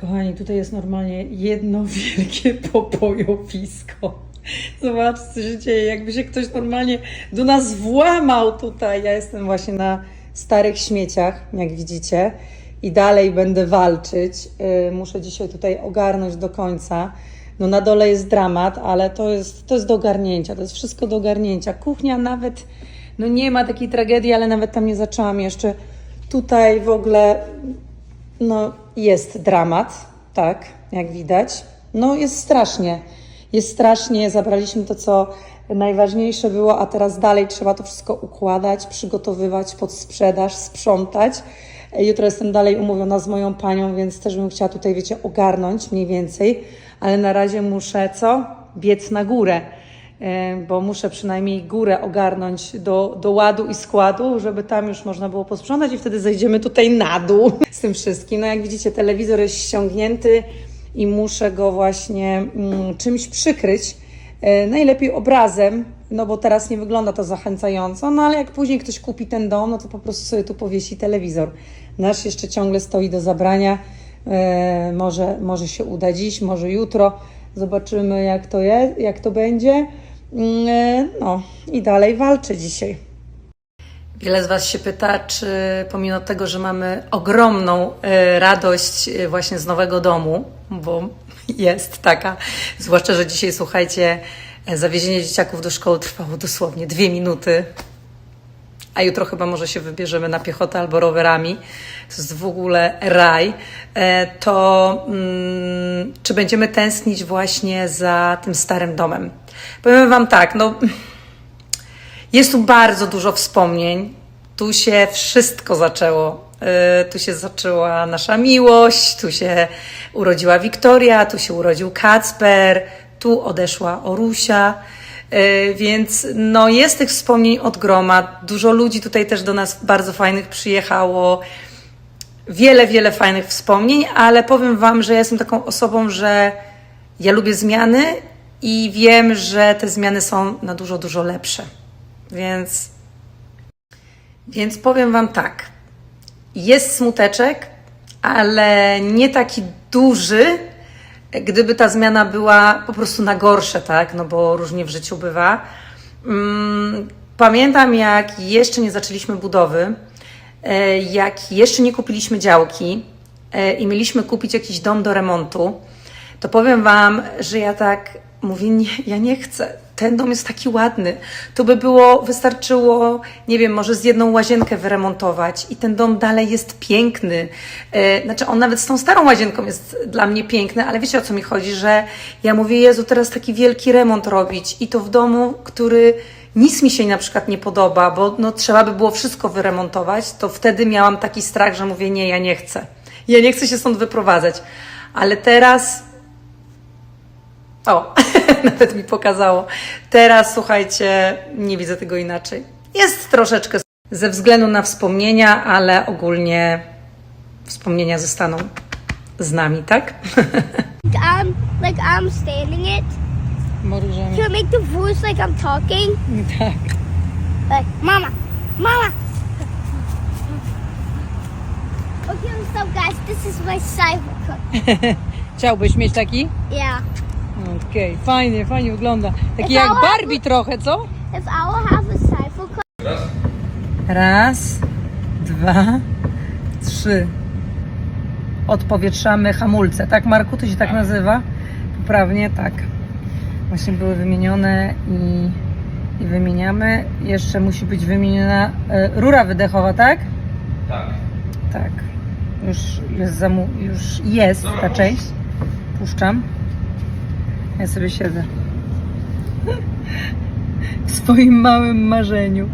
Kochani, tutaj jest normalnie jedno wielkie popojowisko. Zobaczcie, co się dzieje. Jakby się ktoś normalnie do nas włamał tutaj. Ja jestem właśnie na starych śmieciach, jak widzicie. I dalej będę walczyć. Yy, Muszę dzisiaj tutaj ogarnąć do końca. No na dole jest dramat, ale to jest, to jest do ogarnięcia. To jest wszystko do ogarnięcia. Kuchnia nawet, no nie ma takiej tragedii, ale nawet tam nie zaczęłam jeszcze. Tutaj w ogóle no, jest dramat, tak, jak widać. No, jest strasznie. Jest strasznie. Zabraliśmy to, co najważniejsze było, a teraz dalej trzeba to wszystko układać, przygotowywać pod sprzedaż, sprzątać. Jutro jestem dalej umówiona z moją panią, więc też bym chciała tutaj, wiecie, ogarnąć mniej więcej, ale na razie muszę co? Biec na górę e, bo muszę przynajmniej górę ogarnąć do, do ładu i składu, żeby tam już można było posprzątać i wtedy zejdziemy tutaj na dół z tym wszystkim. No jak widzicie, telewizor jest ściągnięty i muszę go właśnie mm, czymś przykryć. E, Najlepiej obrazem, no bo teraz nie wygląda to zachęcająco, no ale jak później ktoś kupi ten dom, no to po prostu sobie tu powiesi telewizor. Nasz jeszcze ciągle stoi do zabrania. E, może, może się uda dziś, może jutro. Zobaczymy, jak to, jest, jak to będzie. Mm, e, No i dalej walczę dzisiaj. Wiele z Was się pyta, czy pomimo tego, że mamy ogromną e, radość e, właśnie z nowego domu, bo jest taka, zwłaszcza, że dzisiaj słuchajcie, e, zawiezienie dzieciaków do szkoły trwało dosłownie dwie minuty, a jutro chyba może się wybierzemy na piechotę albo rowerami. To jest w ogóle raj. To mm, czy będziemy tęsknić właśnie za tym starym domem? Powiem Wam tak, no. Jest tu bardzo dużo wspomnień. Tu się wszystko zaczęło. E, Tu się zaczęła nasza miłość, tu się urodziła Wiktoria, tu się urodził Kacper, tu odeszła Orusia. E, Więc no, jest tych wspomnień od groma. Dużo ludzi tutaj też do nas bardzo fajnych przyjechało. Wiele, wiele fajnych wspomnień, ale powiem Wam, że ja jestem taką osobą, że ja lubię zmiany i wiem, że te zmiany są na dużo, dużo lepsze. Więc, więc powiem Wam tak. Jest smuteczek, ale nie taki duży, gdyby ta zmiana była po prostu na gorsze, tak? No bo różnie w życiu bywa. Mm, Pamiętam, jak jeszcze nie zaczęliśmy budowy, e, jak jeszcze nie kupiliśmy działki e, i mieliśmy kupić jakiś dom do remontu, to powiem Wam, że ja tak mówię, nie, ja nie chcę. Ten dom jest taki ładny. To by było, wystarczyło, nie wiem, może z jedną łazienkę wyremontować i ten dom dalej jest piękny. E, Znaczy, on nawet z tą starą łazienką jest dla mnie piękny, ale wiecie o co mi chodzi, że ja mówię, Jezu, teraz taki wielki remont robić i to w domu, który nic mi się na przykład nie podoba, bo no, trzeba by było wszystko wyremontować, to wtedy miałam taki strach, że mówię, nie, ja nie chcę. Ja nie chcę się stąd wyprowadzać. Ale teraz o, nawet mi pokazało. Teraz słuchajcie, nie widzę tego inaczej. Jest troszeczkę ze względu na wspomnienia, ale ogólnie wspomnienia zostaną z nami, tak? I'm like I'm standing it. Can I make the voice like I'm talking? Tak. Like mama, mama. Okay, so guys, this is my cyber Chciałbyś mieć taki? Yeah. Okej, fajnie, fajnie wygląda. Taki jak? Barbie trochę, co? If I will have a Raz, dwa, trzy. Odpowietrzamy hamulce. Tak, Marku, to się tak nazywa? Poprawnie, tak. Właśnie były wymienione i, i wymieniamy. Jeszcze musi być wymieniona e, rura wydechowa, tak? Tak. Tak. Już jest, zamu- już jest ta część. Puszczam. Ja sobie siedzę. W swoim małym marzeniu.